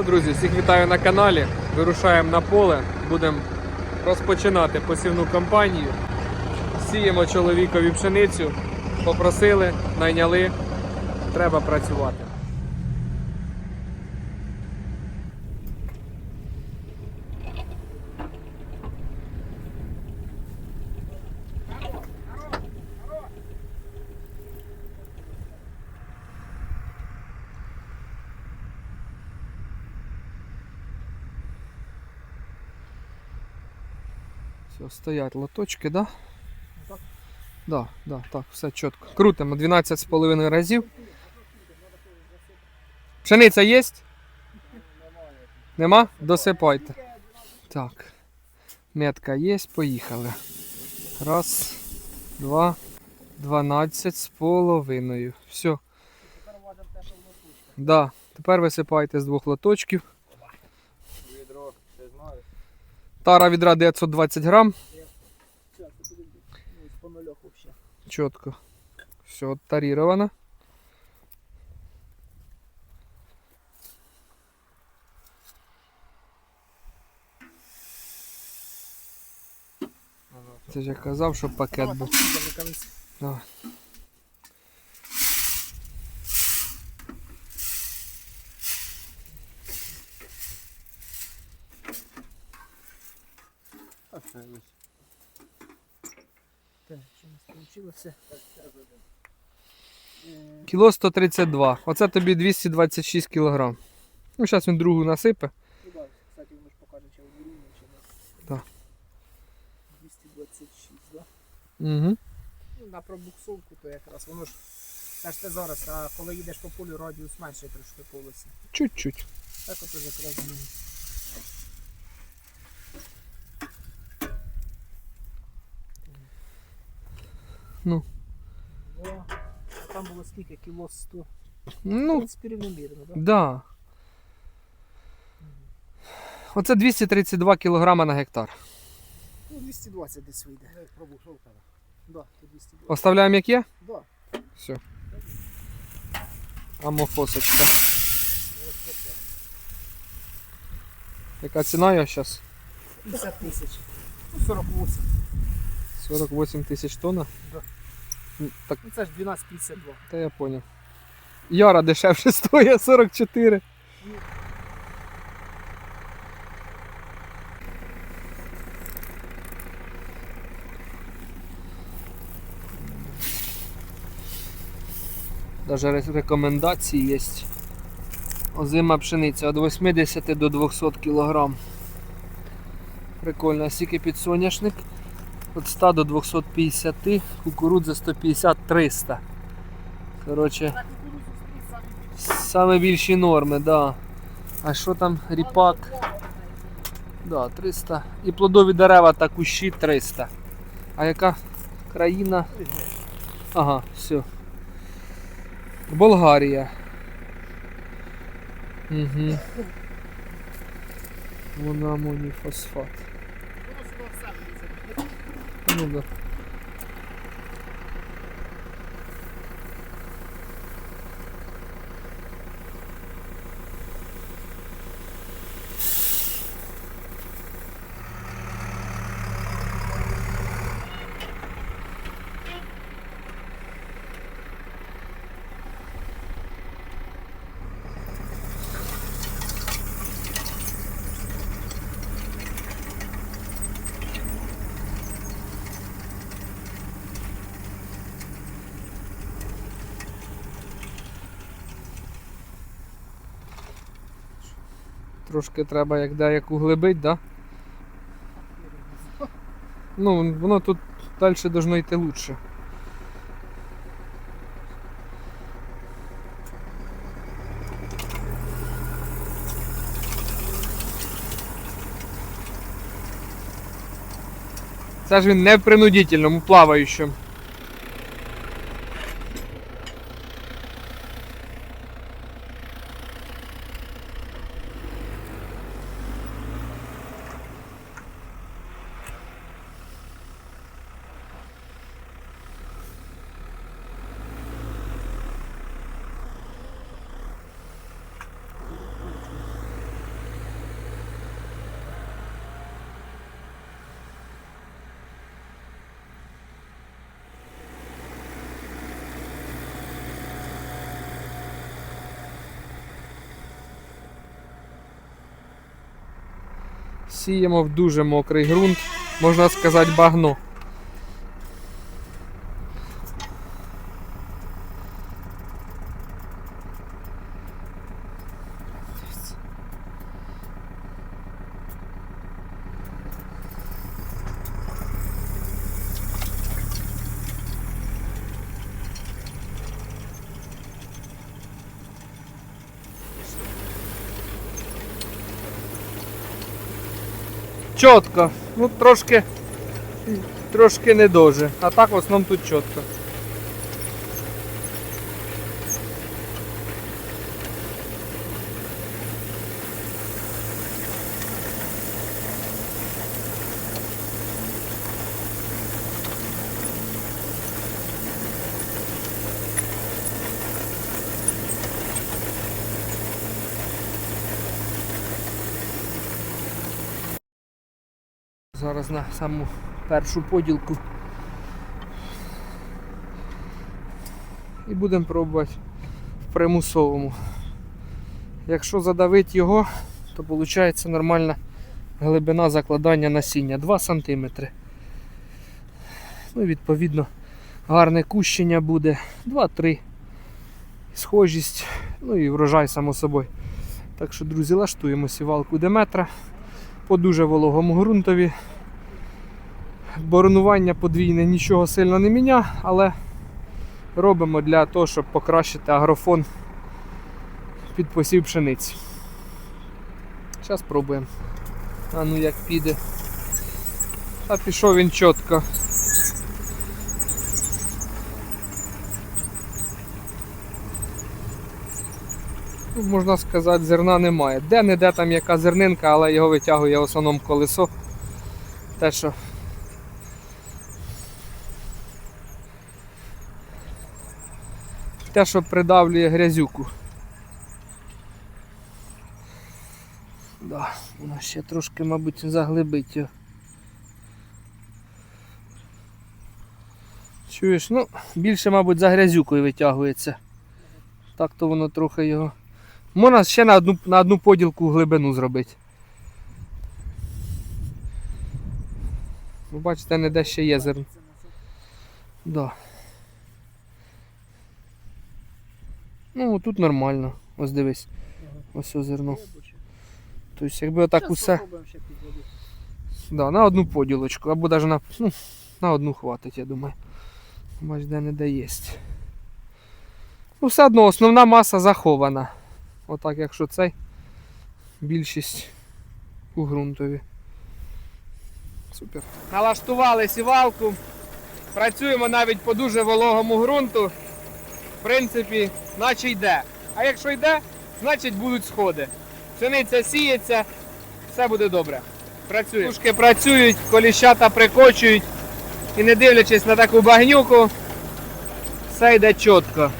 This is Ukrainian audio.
Що, друзі, всіх вітаю на каналі. Вирушаємо на поле. Будемо розпочинати посівну кампанію. Сіємо чоловікові пшеницю. Попросили, найняли. Треба працювати. Все, стоять лоточки, да? Да, да, так, все чітко. Крутимо 12,5 разів. Пшениця є? Нема? Досипайте. Так. Метка є, поїхали. Раз, два, дванадцять з половиною. Все. Да. Тепер висипайте з двох лоточків. Тара відра 920 грам. Чітко. Все таріровано. Це ж я казав, що пакет був. Давай. Так, це ось. Так, що у нас вийшло? Кіло 132. Оце тобі 226 кілограм. Ну, зараз він другу насипе. Ну кстати, воно ж покаже, чи в чи не. Да. 226, да? Угу. На пробуксовку то якраз, воно ж, це ж ти зараз, а коли їдеш по полю, радіус менше трошки полося. Чуть-чуть. Так ото ж якраз ну, Ну. два. А там було скільки? Кіло 100. В Ну, принципі, рівномірно, так? да. Оце 232 кілограма на гектар. Ну, 220 десь вийде. Пробуксовка, так. Да, то 220. Оставляємо як є? Да. Все. Амофосочка. Яка ціна його зараз? 50 тисяч. Ну, 48. 48 тисяч тонн? Да. Ну, Так, Ну, це ж 12,52. та я понял. Яра дешевше стоїть 44. Даже ре- рекомендації є. Озима пшениця від 80 до 200 кг. Прикольно, скільки підсоняшник. Від 100 до 250, кукурудза 150-300. Коротше, саме більші норми, да. А що там ріпак? Да, 300. І плодові дерева та кущі 300. А яка країна? Ага, все. Болгарія. Угу. Сюди все влізе. Ну Трошки треба як деяку глибить, да? Ну, воно тут далі должно йти лучше. Це ж він не в принудительному, плаваючому. Сіємо в дуже мокрий ґрунт, можна сказати, багно. Чітко. Ну трошки. Трошки не дуже. А так в основному тут чітко. Зараз на саму першу поділку. І будемо пробувати в примусовому. Якщо задавити його, то виходить нормальна глибина закладання насіння 2 см. Ну, відповідно, гарне кущення буде 2-3. Схожість, ну і врожай, само собою. Так що, друзі, лаштуємо сівалку Деметра по дуже вологому ґрунтові. Боронування подвійне нічого сильно не міня, але робимо для того, щоб покращити агрофон під посів пшениці. Зараз пробуємо. А ну як піде. А пішов він чітко. Ну, Можна сказати, зерна немає. Де-не-де там яка зернинка, але його витягує в основному колесо. Те, що те, що придавлює грязюку. Да, вона ще трошки, мабуть, заглибить його. Чуєш, ну, більше, мабуть, за грязюкою витягується. Так то воно трохи його. Можна ще на одну, на одну поділку глибину зробити. Ви бачите, не де ще є зерно. Да. Ну, тут нормально. Ось дивись. Ось ось зерно. Тобто, якби отак усе. Да, на одну поділочку, або навіть на, ну, на одну хватить, я думаю. Бач, де не де є. Ну, все одно основна маса захована. Отак, якщо цей, більшість у ґрунтові. Супер. Налаштували сівалку. Працюємо навіть по дуже вологому ґрунту. В принципі, наче йде. А якщо йде, значить будуть сходи. Пшениця сіється, все буде добре. Працює. Пушки працюють, коліщата прикочують. І не дивлячись на таку багнюку, все йде чітко.